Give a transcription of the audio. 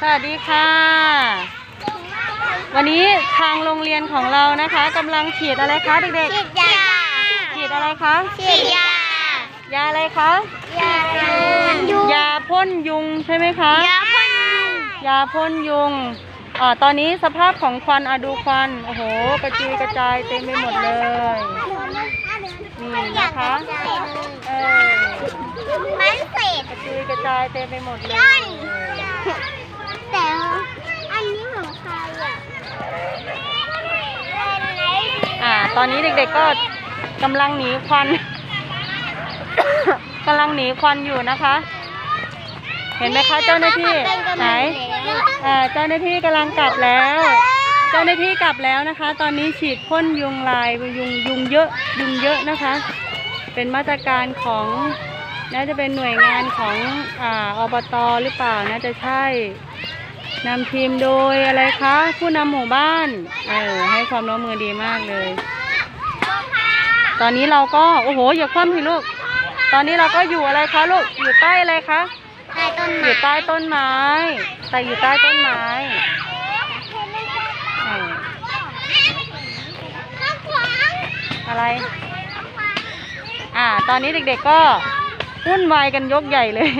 สวัสดีค่ะ วันนี้ทางโรงเรียนของเรานะคะกำลังฉีดอะไรคะเด็กฉีดยาๆ ฉีดอะไรคะ ฉีดยายาอะไรคะ ยายุงยาพ่นยุงใช่ไหมคะ ยาพ่นยุงยาพ่นยุงอ่าตอนนี้สภาพของควันอะดูควัน โอ้โห กระจุยกระจายเต็มไปหมดเลย นี่นะคะ เออมันเศษกระจุยกระจายเต็มไปหมดเลย แต่อันนี้ของใครอะ อ่า ตอนนี้เด็กๆก็กำลังหนีควัน กำลังหนีควันอยู่นะคะ เห็นไหมคะเจ้าหน้าที่ไหนอ่าเจ้าหน้าที่กำลังกลับแล้ว เจ้าหน้าที่กลับแล้วนะคะ ตอนนี้ฉีดพ่นยุงลายยุงยุงเยอะยุงเยอะนะคะ เป็นมาตรการของน่าจะเป็นหน่วยงานของอ่าอบตหรือเปล่าน่าจะใช่นำทีมโดยอะไรคะ ผู้นำหมู่บ้าน เออให้ความร่วมมือดีมากเลย ตอนนี้เราก็โอ้โหอย่าคว่ำสิลูก ตอนนี้เราก็อยู่อะไรคะลูกอยู่ใต้อะไรคะใต้ต้นอไม้ยู่ใต้ต้นไม้แต่อยู่ใต้ต้นไม้เอออะไร อ่า ตอนนี้เด็กๆก็วุ่นวายกันยกใหญ่เลย